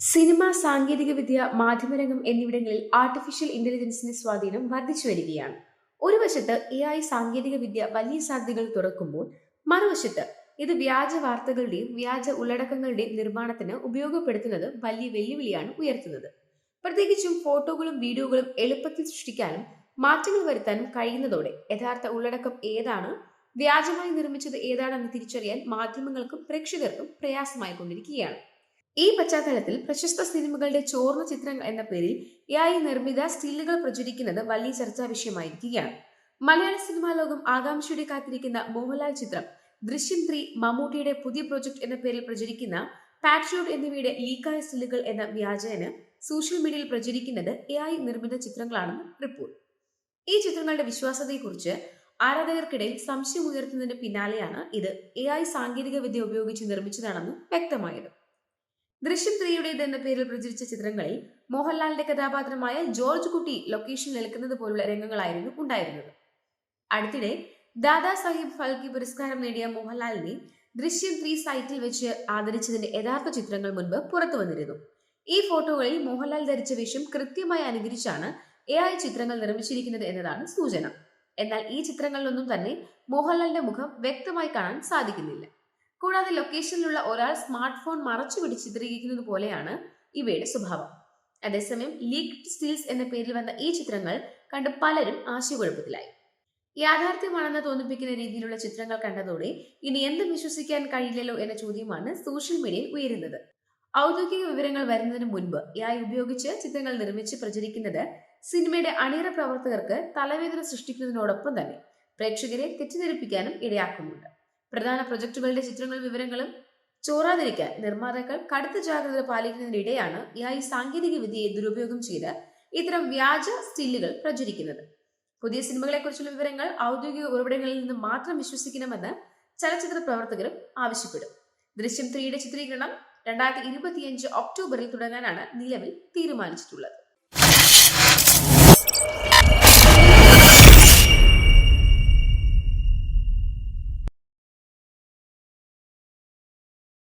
Cinema സാങ്കേതികവിദ്യ മാധ്യമരംഗം എന്നിവിടങ്ങളിൽ artificial ഇന്റലിജൻസിന്റെ സ്വാധീനം വർദ്ധിച്ചു വരികയാണ്. ഒരു വശത്ത് എ ഐ സാങ്കേതികവിദ്യ വലിയ സാധ്യതകൾ തുറക്കുമ്പോൾ മറുവശത്ത് ഇത് വ്യാജ വാർത്തകളുടെയും വ്യാജ ഉള്ളടക്കങ്ങളുടെയും നിർമ്മാണത്തിന് ഉപയോഗപ്പെടുത്തുന്നത് വലിയ വെല്ലുവിളിയാണ് ഉയർത്തുന്നത്. പ്രത്യേകിച്ചും ഫോട്ടോകളും വീഡിയോകളും എളുപ്പത്തിൽ സൃഷ്ടിക്കാനും മാറ്റങ്ങൾ വരുത്താനും കഴിയുന്നതോടെ യഥാർത്ഥ ഉള്ളടക്കം ഏതാണ് വ്യാജമായി നിർമ്മിച്ചത് ഏതാണെന്ന് തിരിച്ചറിയാൻ മാധ്യമങ്ങൾക്കും പ്രേക്ഷകർക്കും പ്രയാസമായി കൊണ്ടിരിക്കുകയാണ് ഈ പശ്ചാത്തലത്തിൽ പ്രശസ്ത സിനിമകളുടെ ചോർന്ന ചിത്രങ്ങൾ എന്ന പേരിൽ ഐ നിർമ്മിത സ്റ്റില്ലുകൾ പ്രചരിക്കുന്നത് വലിയ ചർച്ചാ വിഷയമായിരിക്കുകയാണ്. മലയാള സിനിമാ ലോകം ആകാംക്ഷയുടെ കാത്തിരിക്കുന്ന മോഹൻലാൽ ചിത്രം ദൃശ്യം ത്രീ മമ്മൂട്ടിയുടെ പുതിയ പ്രൊജക്ട് എന്ന പേരിൽ പ്രചരിക്കുന്ന പാട്രിയോട്ട് എന്നിവയുടെ ലീക്കായ സ്റ്റില്ലുകൾ എന്ന വ്യാജേന സോഷ്യൽ മീഡിയയിൽ പ്രചരിക്കുന്നത് എ ഐ നിർമ്മിത ചിത്രങ്ങളാണെന്ന് റിപ്പോർട്ട്. ഈ ചിത്രങ്ങളുടെ വിശ്വാസ്യതയെക്കുറിച്ച് ആരാധകർക്കിടയിൽ സംശയം ഉയർത്തുന്നതിന് പിന്നാലെയാണ് ഇത് എ ഐ സാങ്കേതിക വിദ്യ ഉപയോഗിച്ച് നിർമ്മിച്ചതാണെന്ന് വ്യക്തമായത്. ദൃശ്യം ത്രീയുടേത് എന്ന പേരിൽ പ്രചരിച്ച ചിത്രങ്ങളിൽ മോഹൻലാലിന്റെ കഥാപാത്രമായ ജോർജ് കുട്ടി ലൊക്കേഷൻ നിൽക്കുന്നത് പോലുള്ള രംഗങ്ങളായിരുന്നു ഉണ്ടായിരുന്നത്. അടുത്തിടെ ദാദാ സാഹിബ് ഫൽക്കി പുരസ്കാരം നേടിയ മോഹൻലാലിനെ ദൃശ്യം ത്രീ സൈറ്റിൽ വെച്ച് ആദരിച്ചതിന്റെ യഥാർത്ഥ ചിത്രങ്ങൾ മുൻപ് പുറത്തു വന്നിരുന്നു. ഈ ഫോട്ടോകളിൽ മോഹൻലാൽ ധരിച്ച വേഷം കൃത്യമായി അനുകരിച്ചാണ് എ ഐ ചിത്രങ്ങൾ നിർമ്മിച്ചിരിക്കുന്നത് എന്നതാണ് സൂചന. എന്നാൽ ഈ ചിത്രങ്ങളിലൊന്നും തന്നെ മോഹൻലാലിന്റെ മുഖം വ്യക്തമായി കാണാൻ സാധിക്കുന്നില്ല. കൂടാതെ ലൊക്കേഷനിലുള്ള ഒരാൾ സ്മാർട്ട് ഫോൺ മറച്ചു പിടിച്ച് ചിത്രീകരിക്കുന്നത് പോലെയാണ് ഇവയുടെ സ്വഭാവം. അതേസമയം ലീക്ഡ് സ്റ്റിൽസ് എന്ന പേരിൽ വന്ന ഈ ചിത്രങ്ങൾ കണ്ട് പലരും ആശയക്കുഴപ്പത്തിലായി. യാഥാർത്ഥ്യമാണെന്ന് തോന്നിപ്പിക്കുന്ന രീതിയിലുള്ള ചിത്രങ്ങൾ കണ്ടതോടെ ഇനി എന്തും വിശ്വസിക്കാൻ കഴിയില്ലല്ലോ എന്ന ചോദ്യമാണ് സോഷ്യൽ മീഡിയയിൽ ഉയരുന്നത്. ഔദ്യോഗിക വിവരങ്ങൾ വരുന്നതിന് മുൻപ് ഇയായി ഉപയോഗിച്ച് ചിത്രങ്ങൾ നിർമ്മിച്ച് പ്രചരിക്കുന്നത് സിനിമയുടെ അണിയറ പ്രവർത്തകർക്ക് തലവേദന സൃഷ്ടിക്കുന്നതിനോടൊപ്പം തന്നെ പ്രേക്ഷകരെ തെറ്റിദ്ധരിപ്പിക്കാനും ഇടയാക്കുന്നുണ്ട്. പ്രധാന പ്രൊജക്ടുകളുടെ ചിത്രങ്ങളും വിവരങ്ങളും ചോറാതിരിക്കാൻ നിർമ്മാതാക്കൾ കടുത്ത ജാഗ്രത പാലിക്കുന്നതിനിടെയാണ് ഈ സാങ്കേതിക വിദ്യയെ ദുരുപയോഗം ചെയ്ത് ഇത്തരം വ്യാജ സ്റ്റില്ലുകൾ പ്രചരിക്കുന്നത്. പുതിയ സിനിമകളെക്കുറിച്ചുള്ള വിവരങ്ങൾ ഔദ്യോഗിക ഉറവിടങ്ങളിൽ നിന്ന് മാത്രം വിശ്വസിക്കണമെന്ന് ചലച്ചിത്ര പ്രവർത്തകരും ആവശ്യപ്പെടും. ദൃശ്യം ത്രീയുടെ ചിത്രീകരണം രണ്ടായിരത്തി ഇരുപത്തിയഞ്ച് ഒക്ടോബറിൽ തുടങ്ങാനാണ് നിലവിൽ തീരുമാനിച്ചിട്ടുള്ളത്.